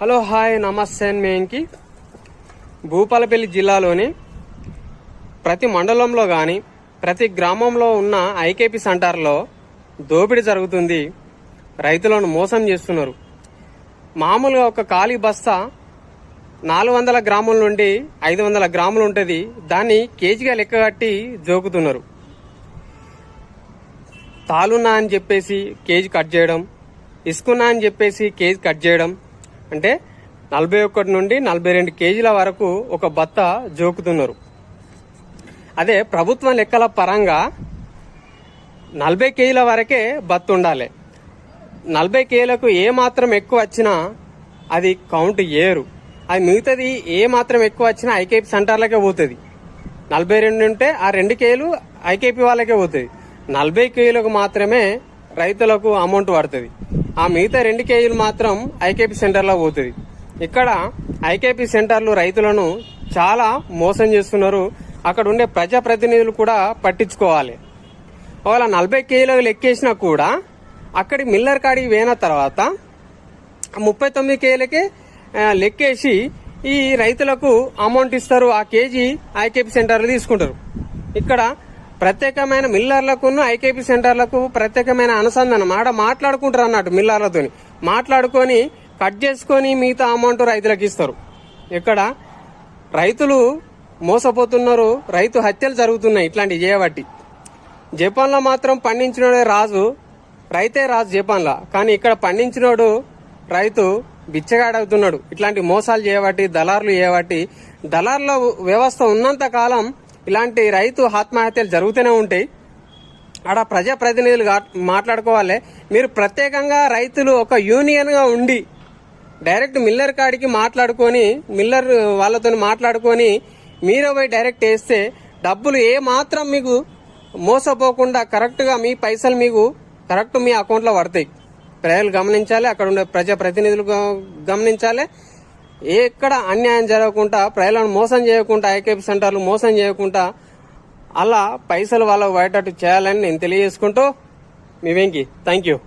Hello hi నమస్తే మేంకి. భూపాలపల్లి జిల్లాలోని ప్రతి మండలంలో కానీ ప్రతి గ్రామంలో ఉన్న ఐకేపీ సెంటర్లో దోపిడీ జరుగుతుంది. రైతులను మోసం చేస్తున్నారు. మామూలుగా ఒక ఖాళీ బస్తా నాలుగు వందల గ్రాముల నుండి ఐదు వందల గ్రాములు ఉంటుంది. దాన్ని కేజీగా లెక్క కట్టి జోకుతున్నారు. తాలున్నా అని చెప్పేసి కేజీ కట్ చేయడం ఇసుకున్నా అని చెప్పేసి కేజీ కట్ చేయడం అంటే నలభై ఒకటి నుండి నలభై రెండు కేజీల వరకు ఒక బత్త జోకుతున్నారు. అదే ప్రభుత్వం లెక్కల పరంగా నలభై కేజీల వరకే బత్త ఉండాలి. నలభై కేజీలకు ఏ మాత్రం ఎక్కువ వచ్చినా అది కౌంట్ ఏరు. అది మిగతాది ఏ మాత్రం ఎక్కువ వచ్చినా ఐకేపీ సెంటర్లకే పోతుంది. నలభై రెండు ఉంటే ఆ రెండు కేజీలు ఐకేపీ వాళ్ళకే పోతుంది. నలభై కేజీలకు మాత్రమే రైతులకు అమౌంట్ పడుతుంది. ఆ మిగతా రెండు కేజీలు మాత్రం ఐకేపీ సెంటర్లో పోతుంది. ఇక్కడ ఐకేపీ సెంటర్లు రైతులను చాలా మోసం చేస్తున్నారు. అక్కడ ఉండే ప్రజాప్రతినిధులు కూడా పట్టించుకోవాలి. ఒకవేళ నలభై కేజీలకు లెక్కేసినా కూడా అక్కడి మిల్లర్ కాడికి పోయిన తర్వాత ముప్పై తొమ్మిది కేజీలకే లెక్కేసి ఈ రైతులకు అమౌంట్ ఇస్తారు. ఆ కేజీ ఐకేపీ సెంటర్లు తీసుకుంటారు. ఇక్కడ ప్రత్యేకమైన మిల్లర్లకు ఐకేపీ సెంటర్లకు ప్రత్యేకమైన అనుసంధానం. ఆడ మాట్లాడుకుంటారు అన్నట్టు మిల్లర్లతో మాట్లాడుకొని కట్ చేసుకొని మిగతా అమౌంట్ రైతులకు ఇస్తారు. ఇక్కడ రైతులు మోసపోతున్నారు రైతు హత్యలు జరుగుతున్నాయి ఇట్లాంటివి చేయబట్టి జపాన్లో మాత్రం పండించినోడే రాజు రైతే రాజు జపాన్లో. కానీ ఇక్కడ పండించినోడు రైతు బిచ్చగాడవుతున్నాడు. ఇట్లాంటి మోసాలు చేయబట్టి దళారులు చేయబట్టి దళారుల వ్యవస్థ ఉన్నంత కాలం ఇలాంటి రైతు ఆత్మహత్యలు జరుగుతూనే ఉంటాయి. ఆడ ప్రజాప్రతినిధులు మాట్లాడుకోవాలి. మీరు ప్రత్యేకంగా రైతులు ఒక యూనియన్గా ఉండి డైరెక్ట్ మిల్లర్ కాడికి మాట్లాడుకొని మిల్లర్ వాళ్ళతో మాట్లాడుకొని మీరే పోయి డైరెక్ట్ వేస్తే డబ్బులు ఏ మాత్రం మీకు మోసపోకుండా కరెక్ట్గా మీ పైసలు మీకు కరెక్ట్ మీ అకౌంట్లో పడతాయి. ప్రజలు గమనించాలి అక్కడ ఉండే ప్రజాప్రతినిధులు గమనించాలి. ఎక్కడ అన్యాయం జరగకుండా ప్రజలను మోసం చేయకుండా ఐకేపీ సెంటర్లు మోసం చేయకుండా అలా పైసలు వాళ్ళకు బయటట్టు చేయాలని నేను తెలియజేసుకుంటూ మీ వెంకి. Thank you